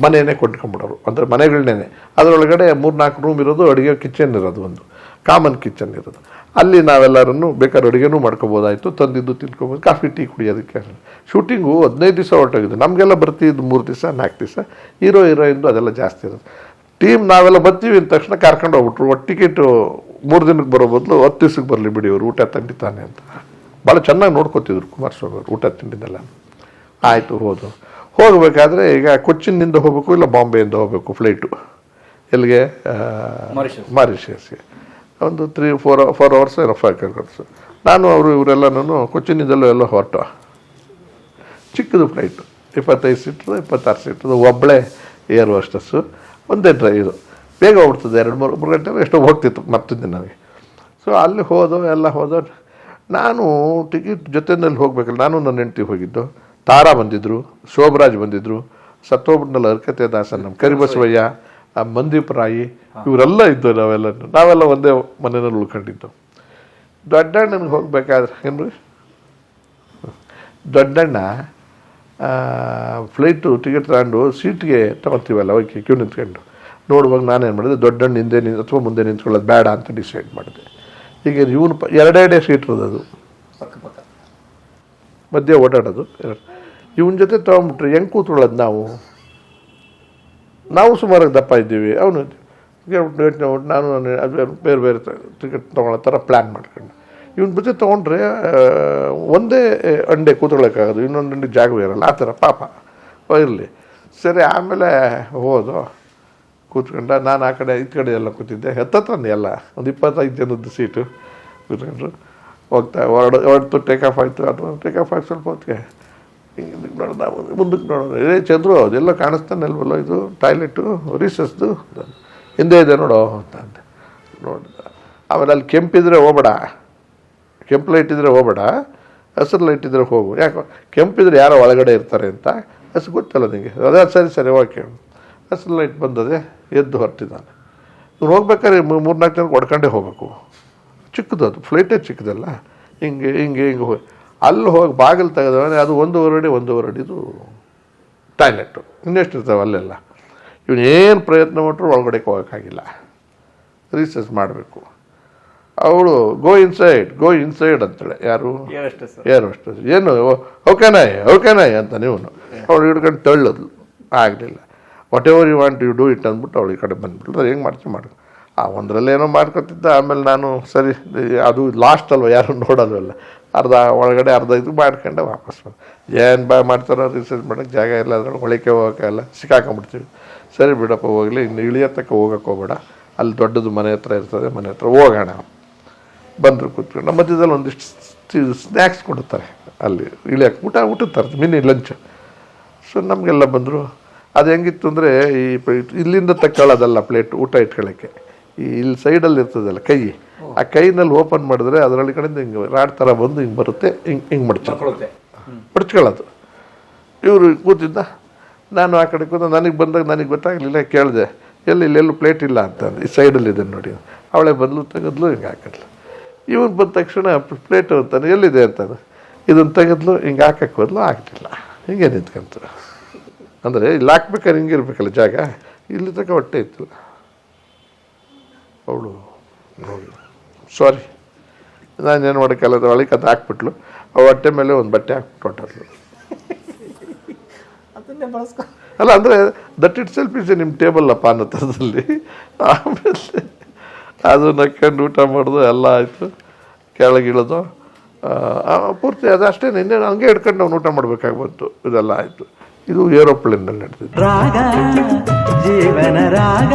A: ಮನೆಯೇ ಕೊಂಡ್ಕೊಂಬಿಡೋರು. ಅಂದರೆ ಮನೆಗಳನ್ನೇ. ಅದರೊಳಗಡೆ ಮೂರು ನಾಲ್ಕು ರೂಮ್ ಇರೋದು ಅಡುಗೆ ಕಿಚನ್ ಇರೋದು ಒಂದು. ಕಾಮನ್ ಕಿಚನ್ ಇರೋದು. ಅಲ್ಲಿ ನಾವೆಲ್ಲರನ್ನು ಬೇಕಾದ್ರೆ ಅಡುಗೆನೂ ಮಾಡ್ಕೋಬೋದಾಯಿತು. ತಂದಿದ್ದು ತಿನ್ಕೋಬೋದು. ಕಾಫಿ ಟೀ ಕುಡಿಯೋದಕ್ಕೆ ಶೂಟಿಂಗು ಹದಿನೈದು ದಿವಸ ಹೊರಟೋಗಿದೆ. ನಮಗೆಲ್ಲ ಬರ್ತಿದ್ದು ಮೂರು ದಿವಸ ನಾಲ್ಕು ದಿವಸ. ಹೀರೋ ಹೀರೋಯಿಂದು ಅದೆಲ್ಲ ಜಾಸ್ತಿ ಇರುತ್ತೆ ಟೀಮ್ ನಾವೆಲ್ಲ ಬರ್ತೀವಿ ಅಂದ ತಕ್ಷಣ ಕರ್ಕೊಂಡು ಹೋಗ್ಬಿಟ್ರು. ಒಟ್ಟು ಟಿಕೆಟು ಮೂರು ದಿನಕ್ಕೆ ಬರೋ ಬದಲು ಹತ್ತು ದಿವ್ಸಕ್ಕೆ ಬರಲಿ ಬಿಡಿ ಅವರು ಊಟ ತಂಡಿ ತಾನೆ ಅಂತ. ಭಾಳ ಚೆನ್ನಾಗಿ ನೋಡ್ಕೊತಿದ್ರು ಕುಮಾರಸ್ವಾಮಿ ಅವರು ಊಟ ತಿಂಡಿನೆಲ್ಲ. ಆಯಿತು ಹೋದು ಹೋಗಬೇಕಾದ್ರೆ ಈಗ ಕೊಚ್ಚಿನಿಂದ ಹೋಗಬೇಕು ಇಲ್ಲ ಬಾಂಬೆಯಿಂದ ಹೋಗಬೇಕು ಫ್ಲೈಟು. ಎಲ್ಲಿಗೆ. ಮಾರಿಷಿಯಸ್ಗೆ. ಒಂದು three four four hours rough ಆಗಿರ್ತದೆ ಸರ್ ನಾನು, ಅವರು ಇವರೆಲ್ಲನೂ ಕೊಚ್ಚಿನಿಂದಲೂ ಎಲ್ಲ ಹೊರಟ. ಚಿಕ್ಕದು ಫ್ಲೈಟು ಇಪ್ಪತ್ತೈದು ಸೀಟ್ರು ಇಪ್ಪತ್ತಾರು ಸೀಟ್ರು ಒಬ್ಬಳೇ ಏರ್ ಹೋಸ್ಟಸ್ಸು ಒಂದೇ ಡ್ರೈ ಇದು ಬೇಗ ಹೋಗ್ಬಿಡ್ತದೆ, ಎರಡು, ಮೂರು ಮೂರು ಗಂಟೆ ಎಷ್ಟೋ ಹೋಗ್ತಿತ್ತು ಮರ್ತಿದ್ದೆ ನನಗೆ ಸೊ ಅಲ್ಲಿ ಹೋದೋ, ಎಲ್ಲ ಹೋದೋ, ನಾನು ಟಿಕೆಟ್ ಜೊತೆಯಲ್ಲಿ ಹೋಗ್ಬೇಕಲ್ಲ, ನಾನು ನನ್ನ ಹೆಂಡತಿ ಹೋಗಿದ್ದು. ತಾರಾ ಬಂದಿದ್ದರು ಶೋಭರಾಜ್ ಬಂದಿದ್ದರು ಸತ್ತೋಗ್ಬಿಟ್ನಲ್ಲ ಹರ್ಕತೆ ದಾಸ ನಮ್ಮ ಕರಿಬಸವಯ್ಯ ಆ ಮಂದೀಪ್ ರಾಯಿ ಇವರೆಲ್ಲ ಇದ್ದವು ನಾವೆಲ್ಲ ನಾವೆಲ್ಲ ಒಂದೇ ಮನೆಯಲ್ಲಿ ಉಳ್ಕೊಂಡಿದ್ದು. ದೊಡ್ಡಣ್ಣನಿಗೆ ಹೋಗ್ಬೇಕಾದ್ರೆ ಏನು ದೊಡ್ಡಣ್ಣ ಫ್ಲೈಟು ಟಿಕೆಟ್ ತಗೊಂಡು ಸೀಟ್ಗೆ ತಗೊತೀವಲ್ಲ ಓಕೆ ಕ್ಯೂ ನಿಂತ್ಕೊಂಡು. ನೋಡುವಾಗ ನಾನೇನು ಮಾಡಿದೆ, ದೊಡ್ಡಣ್ಣ ಹಿಂದೆ ನಿಂತು, ಅಥವಾ ಮುಂದೆ ನಿಂತ್ಕೊಳ್ಳೋದು ಬೇಡ ಅಂತ ಡಿಸೈಡ್ ಮಾಡಿದೆ. ಈಗ ಇವನು ಎರಡೆರಡೇ ಸೀಟ್ ಇರೋದು ಮಧ್ಯೆ ಓಡಾಡೋದು. ಇವನ ಜೊತೆ ತೊಗೊಂಬಿಟ್ರೆ ಹೆಂಗೆ ಕೂತ್ಕೊಳ್ಳೋದು ನಾವು? ನಾವು ಸುಮಾರಾಗಿ ದಪ್ಪ ಇದ್ದೀವಿ. ಅವನು ನಾನು ನನ್ನ ಅದು ಬೇರೆ ಬೇರೆ ಟಿಕೆಟ್ ತೊಗೊಳ್ಳೋ ಥರ ಪ್ಲ್ಯಾನ್ ಮಾಡ್ಕೊಂಡು. ಇವನ ಬಿಟ್ಟು ತೊಗೊಂಡ್ರೆ ಒಂದೇ ಅಂಡೆ ಕೂತ್ಕೊಳ್ಳೋಕ್ಕಾಗೋದು ಇನ್ನೊಂದು ಅಂಡೆ ಜಾಗವೇ ಇರಲ್ಲ. ಆ ಥರ ಪಾಪ. ಇರಲಿ. ಸರಿ, ಆಮೇಲೆ ಹೋದು. ಕೂತ್ಕೊಂಡ, ನಾನು ಆ ಕಡೆ ಈ ಕಡೆ ಎಲ್ಲ ಕೂತಿದ್ದೆ. ಹತ್ತತ್ತಾನೆ ಎಲ್ಲ ಒಂದು ಇಪ್ಪತ್ತೈದು ಜನದ್ದು ಸೀಟು ಕೂತ್ಕೊಂಡ್ರು. ಹೋಗ್ತಾ, ಹೊರಡು ಹೊರಡ್ತು ಟೇಕ್ ಆಫ್ ಆಯಿತು. ಅಥವಾ ಟೇಕ್ ಆಫ್ ಆಗಿ ಸ್ವಲ್ಪ ಹೊತ್ತಿಗೆ ಇದಕ್ಕೆ ನೋಡೋಣ ಮುಂದಕ್ಕೆ ನೋಡೋಣ. ಇದೇ ಚಂದ್ರು, ಅದೆಲ್ಲ ಕಾಣಿಸ್ತಾನೆ ಅಲ್ವಲ್ಲ ಇದು? ಟಾಯ್ಲೆಟು ರೀಸಸ್ದು ಹಿಂದೆ ಇದೆ ನೋಡೋ ಅಂತ ಅಂದೆ. ನೋಡಿದ. ಆಮೇಲೆ ಅಲ್ಲಿ ಕೆಂಪಿದ್ರೆ ಹೋಗ್ಬೇಡ. ಕೆಂಪು ಲೈಟ್ ಇದ್ದರೆ ಹೋಗ್ಬೇಡ. ಹಸಿರು ಲೈಟ್ ಇದ್ದರೆ ಹೋಗು. ಯಾಕೋ, ಕೆಂಪಿದ್ರೆ ಯಾರೋ ಒಳಗಡೆ ಇರ್ತಾರೆ ಅಂತ. ಹಸು ಗೊತ್ತಲ್ಲ ನಿಮಗೆ ಅದೇ, ಸರಿ ಸರಿ, ಓಕೆ. ಹಸಿರು ಲೈಟ್ ಬಂದದೆ ಎದ್ದು ಹೊರಟಿದ್ದಾನೆ. ಇವ್ನು ಹೋಗ್ಬೇಕಾದ್ರೆ ಮೂರು ನಾಲ್ಕು ಜನಕ್ಕೆ ಹೊಡ್ಕೊಂಡೇ ಹೋಗಬೇಕು. ಚಿಕ್ಕದು ಅದು. ಫ್ಲೈಟೇ ಚಿಕ್ಕದಲ್ಲ. ಹಿಂಗೆ ಹಿಂಗೆ ಹಿಂಗೆ ಹೋಗಿ. ಅಲ್ಲಿ ಹೋಗಿ ಬಾಗಿಲು ತೆಗೆದವನೇ ಅದು ಒಂದೂವರೆ ಅಡಿ ಒಂದೂವರೆ ಅಡಿದು ಟಾಯ್ಲೆಟು ಇನ್ನೆಷ್ಟು ಇರ್ತಾವೆ ಅಲ್ಲೆಲ್ಲ. ಇವನು ಏನು ಪ್ರಯತ್ನ ಮಾಡ್ರು ಒಳಗಡೆ ಹೋಗೋಕ್ಕಾಗಿಲ್ಲ. ರೀಸರ್ಚ್ ಮಾಡಬೇಕು. ಅವಳು ಗೋ ಇನ್ಸೈಡ್ ಗೋ ಇನ್ಸೈಡ್ ಅಂತೇಳಿ. ಯಾರು? ಏರ್ ಅಷ್ಟು ಏನು? ಓಕೆನಾಯ್ ಓಕೆನಾಯ್ ಅಂತ ನೀವು ಅವಳು ಹಿಡ್ಕೊಂಡು ತಳ್ಳದ್ಲು. ಆಗಲಿಲ್ಲ. Whatever you want you do it ಅಂದ್ಬಿಟ್ಟು ಅವಳು ಈ ಕಡೆ ಬಂದ್ಬಿಟ್ಲು. ಹೆಂಗೆ ಮಾಡ್ತೀವಿ ಮಾಡು. ಆ ಒಂದರಲ್ಲಿ ಏನೋ ಮಾಡ್ಕೊತಿದ್ದ, ಆಮೇಲೆ ನಾನು ಸರಿ, ಅದು ಲಾಸ್ಟ್ ಅಲ್ವ, ಯಾರು ನೋಡಲ್ವಲ್ಲ ಅರ್ಧ ಒಳಗಡೆ ಅರ್ಧ ಇದು ಮಾಡ್ಕೊಂಡೆ ವಾಪಸ್ ಬಂದು. ಏನು ಬಾ ಮಾಡ್ತಾರೋ ರಿಸರ್ಚ್ ಮಾಡೋಕ್ಕೆ ಜಾಗ ಇಲ್ಲ, ಅದ್ರೊಳಗೆ ಹೋಗೋಕೆ ಹೋಗೋಕ್ಕಾಗಲ್ಲ ಸಿಕ್ಕಾಕೊಂಬಿಡ್ತೀವಿ ಸರಿ ಬಿಡಪ್ಪ, ಹೋಗಲಿ, ಇನ್ನು ಇಳಿಯೋ ತಕ್ಕ ಹೋಗಕ್ಕೆ ಹೋಗ್ಬೇಡ. ಅಲ್ಲಿ ದೊಡ್ಡದು ಮನೆ ಹತ್ರ ಇರ್ತದೆ, ಮನೆ ಹತ್ರ ಹೋಗೋಣ. ಬಂದರು ಕೂತ್ಕೊಂಡು, ನಮ್ಮ ಮಧ್ಯದಲ್ಲಿ ಒಂದಿಷ್ಟು ಸ್ನ್ಯಾಕ್ಸ್ ಕೊಡುತ್ತಾರೆ. ಅಲ್ಲಿ ಇಳಿಯೋಕೆ ಊಟ, ಊಟದ ತರ್ತಾರೆ ಮಿನಿ ಲಂಚ್ ಸೊ ನಮಗೆಲ್ಲ ಬಂದರು. ಅದು ಹೆಂಗಿತ್ತು ಅಂದರೆ, ಈ ಇಲ್ಲಿಂದ ತಕ್ಕೊಳ್ಳೋದಲ್ಲ ಪ್ಲೇಟ್ ಊಟ ಇಟ್ಕೊಳ್ಳೋಕ್ಕೆ. ಈ ಇಲ್ಲಿ ಸೈಡಲ್ಲಿ ಇರ್ತದಲ್ಲ ಕೈ. ಆ ಕೈನಲ್ಲಿ ಓಪನ್ ಮಾಡಿದ್ರೆ ಅದರಲ್ಲಿ ಕಡೆಯಿಂದ ಹಿಂಗೆ ರಾಡ್ ಥರ ಬಂದು ಹಿಂಗೆ ಬರುತ್ತೆ ಹಿಂಗೆ ಹಿಂಗೆ ಮಡ್ಚೋದು
B: ಕೊಡುತ್ತೆ
A: ಮಡ್ಚ್ಕೊಳ್ಳೋದು ಇವರು ಕೂತಿದ್ದ ನಾನು ಆ ಕಡೆ ಕೂತ ನನಗೆ ಬಂದಾಗ ನನಗೆ ಗೊತ್ತಾಗಲಿಲ್ಲ ಕೇಳಿದೆ ಎಲ್ಲಿ ಇಲ್ಲೆಲ್ಲೂ ಪ್ಲೇಟ್ ಇಲ್ಲ ಅಂತ. ಈ ಸೈಡಲ್ಲಿ ಇದೆ ನೋಡಿ. ಅವಳೆ ಬದಲು ತೆಗೆದ್ಲು ಹಿಂಗೆ ಹಾಕಿದ್ಲು. ಇವನು ಬಂದ ತಕ್ಷಣ ಪ್ಲೇಟ್ ಅಂತಾನೆ ಎಲ್ಲಿದೆ ಅಂತಾನೆ. ಇದನ್ನು ತೆಗೆದ್ಲು ಹಿಂಗೆ ಹಾಕಕ್ಕೆ ಬದಲು ಆಗ್ತಿಲ್ಲ ಹಿಂಗೆ ನಿಂತ್ಕೊಂತ. ಅಂದರೆ ಇಲ್ಲಿ ಹಾಕ್ಬೇಕಾದ್ರೆ ಹಿಂಗೆ ಇರಬೇಕಲ್ಲ ಜಾಗ. ಇಲ್ಲಿ ತನಕ ಹೊಟ್ಟೆ ಇತ್ತಿಲ್ಲ ಅವಳು ನೋಡಿ ಸಾರಿ ನಾನು ಏನು ಮಾಡೋಕ್ಕಲ್ಲ ಒಳಗೆ ಅದು ಹಾಕ್ಬಿಟ್ಲು. ಆ ಹೊಟ್ಟೆ ಮೇಲೆ ಒಂದು ಬಟ್ಟೆ ಹಾಕ್ಬಿಟ್ಟು ಅಲ್ಲ ಅಂದರೆ ದಟ್ ಇಟ್ ಸೆಲ್ಫ್ ಇಸ್ ನಿಮ್ಮ ಟೇಬಲ್ ಅಪ್ಪ ಅನ್ನೋ ಥರದಲ್ಲಿ ಆಮೇಲೆ ಅದು ನಕ್ಕೊಂಡು ಊಟ ಮಾಡೋದು ಎಲ್ಲ ಆಯಿತು. ಕೆಳಗಿಳೋದು ಪೂರ್ತಿ ಪೂರ್ತಿ ಅಷ್ಟೇ ನಿನ್ನೆ ಹಂಗೆ ಹಿಡ್ಕೊಂಡು ನಾವು ಊಟ ಮಾಡಬೇಕಾಗಿ ಬಂತು. ಇದೆಲ್ಲ ಆಯಿತು. ಇದು ಏರೋಪ್ಲೇನ್ನಲ್ಲಿ ನಡೆದಿದ್ದು.
C: ರಾಗ ಜೀವನ ರಾಗ.